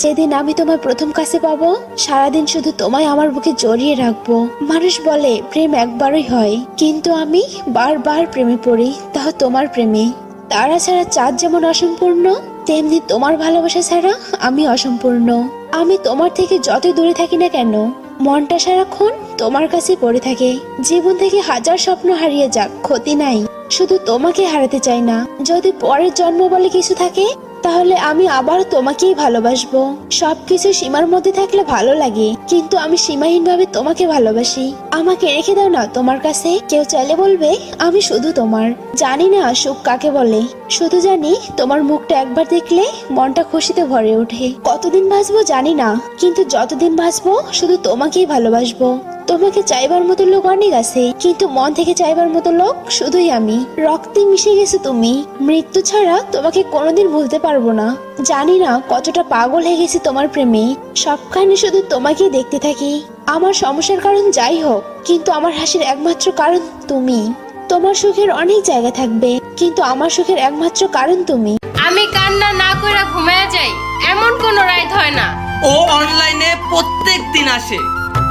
যেদিন আমি তোমার প্রথম কাছে পাবো, সারাদিন শুধু তোমায় আমার বুকে জড়িয়ে রাখব। মানুষ বলে, প্রেম একবারই হয়। কিন্তু আমি বারবার প্রেমে পড়ি, তাও তোমার প্রেমে। তারা ছাড়া চাঁদ যেমন অসম্পূর্ণ, তেমনি তোমার ভালোবাসা ছাড়া আমি অসম্পূর্ণ। আমি তোমার থেকে যত দূরে থাকি না কেন, মনটা সারাক্ষণ তোমার কাছে পড়ে থাকে। জীবন থেকে হাজার স্বপ্ন হারিয়ে যাক, ক্ষতি নাই। শুধু তোমাকে হারাতে চাই না। যদি পরের জন্ম বলে কিছু থাকে তাহলে আমি আবার তোমাকেই ভালোবাসবো। সবকিছু সীমার মধ্যে থাকলে ভালো লাগে, কিন্তু আমি সীমাহীন ভাবে তোমাকে ভালোবাসি। আমাকে রেখে দাও না তোমার কাছে, কেউ চাইলে বলবে, আমি শুধু তোমার। জানি না সুখ কাকে বলে। শুধু জানি তোমার মুখটা একবার দেখলে মনটা খুশিতে ভরে ওঠে। কতদিন বাঁচবো জানি না, কিন্তু যতদিন বাঁচবো শুধু তোমাকেই ভালোবাসবো। তোমাকে চাইবার মতো লোক অনেক আছে কিন্তু মন থেকে চাইবার মতো লোক শুধুই আমি। রক্তে মিশে গেছে তুমি। মৃত্যু ছাড়া তোমাকে কোনোদিন ভুলতে পারব না। জানি না কতটা পাগল হয়ে গেছি তোমার প্রেমে। সবখানে শুধু তোমাকেই দেখতে থাকি। আমার সমস্যার কারণ যাই হোক কিন্তু আমার হাসির একমাত্র কারণ তুমি। তোমার সুখের অনেক জায়গা থাকবে কিন্তু আমার সুখের একমাত্র কারণ তুমি। আমি কান্না না করে ঘুমায় যাই এমন কোন রাইত হয় না। ও অনলাইনে প্রত্যেক দিন আসে।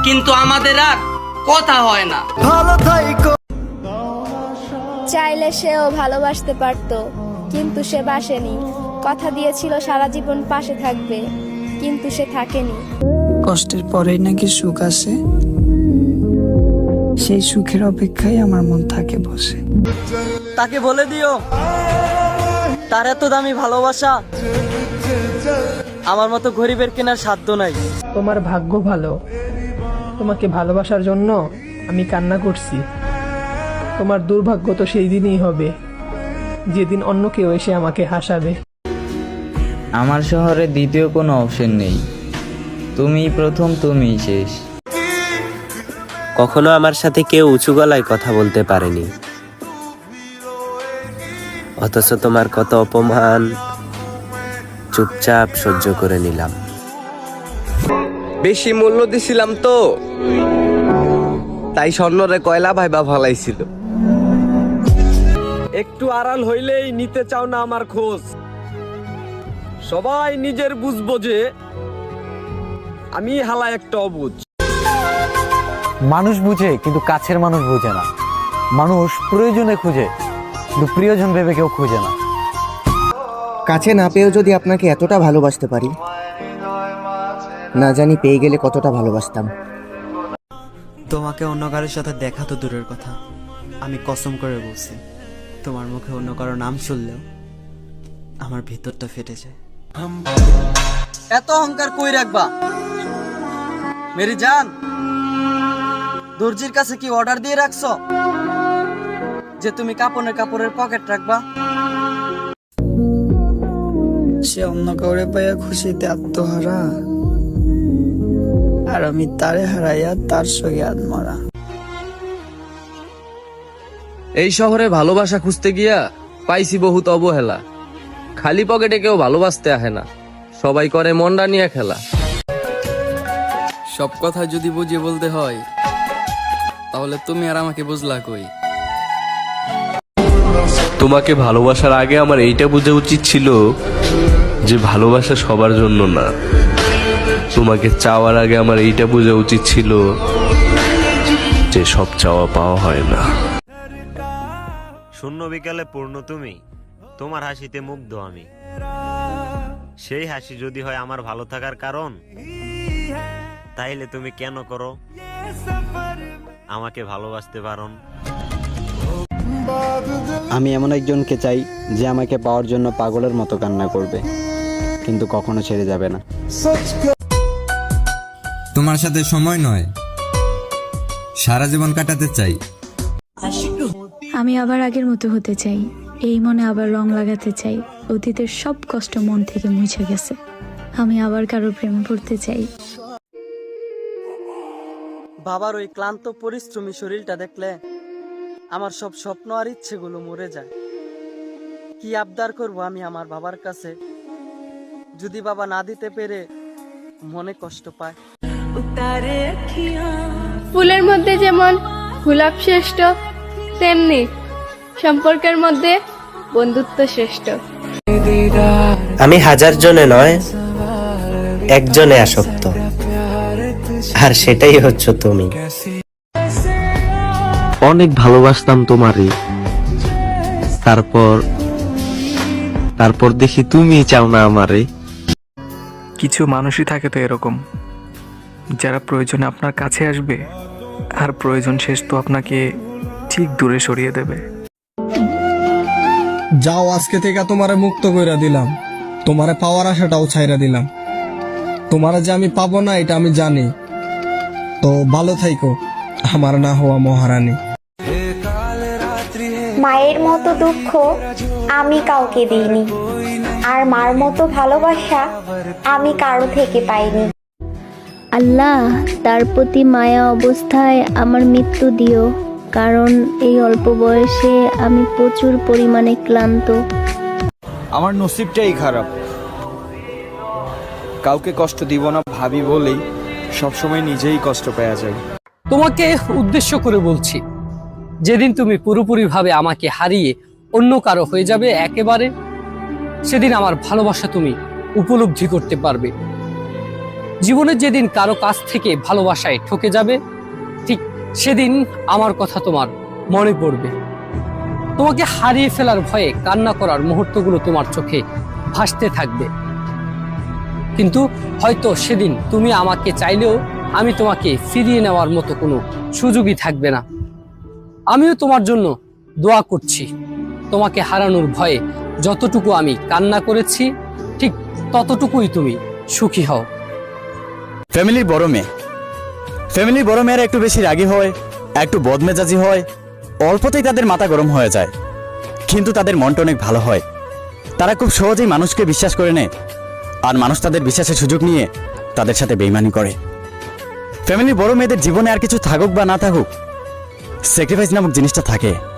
কিন্তু আমাদের আর কথা হয় না। চাইলে সেও ভালোবাসতে পারতো কিন্তু সে বাসেনি। কথা দিয়েছিল সারা জীবন পাশে থাকবে কিন্তু সে থাকেনি। কষ্টের পরেই নাকি সুখ আসে? সেই সুখের অপেক্ষায় আমার মন থাকে বসে। তাকে বলে দিও তার এত দামি ভালোবাসা। আমার মতো গরিবের কেনার সাধ্য নাই। তোমার ভাগ্য ভালো। তোমাকে ভালোবাসার জন্য আমি কান্না করছি। তোমার দুর্ভাগ্য তো সেই দিনই হবে যেদিন অন্য কেউ এসে আমাকে হাসাবে। আমার শহরে দ্বিতীয় কোনো অপশন নেই। তুমি প্রথম তুমি শেষ। কখনো আমার সাথে কেউ উঁচু গলায় কথা বলতে পারেনি। অথচ তোমার কত অপমান চুপচাপ সহ্য করে নিলাম। বেশি মূল্য দিছিলাম তো। তাই স্বর্ণরে কয়লা ভাইবা ফলাইছিল। একটু আড়াল হইলেই নিতে চাও না আমার খোঁজ। সবাই নিজের বুঝব যে আমি হালা একটা অবুঝ মানুষ বুঝে কিন্তু কাছের মানুষ বুঝে না। মানুষ প্রয়োজনে খুঁজে কিন্তু প্রিয়জন ভেবে কেউ খুঁজে না। কাছে না পেয়েও যদি আপনাকে এতটা ভালোবাসতে পারি না জানি পেয়ে গেলে কতটা ভালোবাসতাম। তোমাকে অন্য কারোর সাথে দেখা তো দূরের কথা। আমি কসম করে বলছি তোমার মুখে অন্য কারও নাম শুনলেও আমার ভিতরটা ফেটে যায়। এত অহংকার কই রাখবা? মেরি জান দর্জির কাছে কি অর্ডার দিয়ে রাখছো? যে তুমি কাপড়ের কাপড়ের পকেট রাখবা? সে অন্য কাউরে পাইয়া খুশিতে আত্মহারা। আর আমি তারে হারাইয়া তার সঙ্গে আত্মরা এই শহরে ভালোবাসা খুঁজতে গিয়া পাইছি বহুত অবহেলা। খালি পকেটে কেউ ভালোবাসতে আহে না। সবাই করে মন্ডা নিয়ে খেলা। সব কথা যদি বুঝিয়ে বলতে হয় তাহলে তুমি আর আমাকে বুঝলা কই? তোমাকে ভালোবাসার আগে আমার এইটা বোঝা উচিত ছিল যে ভালোবাসা সবার জন্য না। তোমাকে চাওয়ার আগে আমার এইটা বোঝা উচিত ছিল যে সব চাওয়া পাওয়া হয় না। শূন্য বিকালে পূর্ণ তুমি তোমার হাসিতে মুগ্ধ আমি। সেই হাসি যদি হয় আমার ভালো থাকার কারণ তাইলে তুমি কেন করো? আমাকে ভালোবাসতে পারন আমি এমন একজনকে চাই যে আমাকে পাওয়ার জন্য পাগলের মতো কান্না করবে। কিন্তু কখনো ছেড়ে যাবে না। তোমার সাথে সময় নয়। সারা জীবন কাটাতে চাই। আমি আবার আগের মতো হতে চাই। এই মনে আবার রং লাগাতে চাই। অতীতের সব কষ্ট মন থেকে মুছে গেছে। আমি আবার কারও প্রেমে পড়তে চাই। বাবার ওই ক্লান্ত পরিশ্রমী শরীরটা দেখলে আমার সব স্বপ্ন আর ইচ্ছেগুলো মরে যায়। কি আবদার করব আমি আমার বাবার কাছে? যদি বাবা না দিতে পেরে মনে কষ্ট পায়। ফুলের মধ্যে যেমন গোলাপ শ্রেষ্ঠ তেমনি সম্পর্কের মধ্যে বন্ধুত্ব শ্রেষ্ঠ। আমি হাজার জনে নয় একজনে আসক্ত। আর সেটাই হচ্ছে তুমি। অনেক ভালোবাসতাম তোমারে তারপর তারপর দেখি তুমি চাও না আমারে কিছু মানুষই থাকে তো এরকম। যারা প্রয়োজনে আপনার কাছে আসবে আর প্রয়োজন শেষ তো আপনাকে ঠিক দূরে সরিয়ে দেবে। যাও আজকে থেকে তোমারে মুক্ত কইরা দিলাম। তোমারে পাওয়ার আশাটাও ছাইরা দিলাম। তোমারে যে আমি পাবো না এটা আমি জানি। তো ভালো থাইকো আমার না হওয়া মহারানী। মায়ের মতো দুঃখ আমি কাউকে দিইনি। আর মার মতো ভালোবাসা আমি কারও থেকে পাইনি। আল্লাহ তার প্রতি মায়া অবস্থায় আমার মৃত্যু দিও কারণ এই অল্প বয়সে আমি প্রচুর পরিমাণে ক্লান্ত। আমার নসিবটাই খারাপ। কাউকে কষ্ট দিব না ভাবি বলেই সবসময় নিজেই কষ্ট পাওয়া যায় তোমাকে উদ্দেশ্য করে বলছি যেদিন তুমি পুরোপুরিভাবে আমাকে হারিয়ে অন্য কারও হয়ে যাবে একেবারে সেদিন আমার ভালোবাসা তুমি উপলব্ধি করতে পারবে। জীবনের যেদিন কারও কাছ থেকে ভালোবাসায় ঠকে যাবে, ঠিক সেদিন আমার কথা তোমার মনে পড়বে। তোমাকে হারিয়ে ফেলার ভয়ে কান্না করার মুহূর্তগুলো তোমার চোখে ভাসতে থাকবে। কিন্তু হয়তো সেদিন তুমি আমাকে চাইলেও আমি তোমাকে ফিরিয়ে নেওয়ার মতো কোনো সুযোগই থাকবে না। আমিও তোমার জন্য দোয়া করছি। তোমাকে হারানোর ভয়ে যতটুকু আমি কান্না করেছি, ঠিক ততটুকুই তুমি সুখী হও। ফ্যামিলির বড় মেয়ে। ফ্যামিলির বড় মেয়েরা একটু বেশি রাগী হয়, একটু বদমেজাজি হয়, অল্পতেই তাদের মাথা গরম হয়ে যায়। কিন্তু তাদের মনটা অনেক ভালো হয়। তারা খুব সহজেই মানুষকে বিশ্বাস করে নেয় আর মানুষ তাদের বিশ্বাসের সুযোগ নিয়ে তাদের সাথে বেইমানি করে। ফ্যামিলি বড় মেয়েদের জীবনে আর কিছু থাকুক বা না থাকুক স্যাক্রিফাইস নামক জিনিসটা থাকে।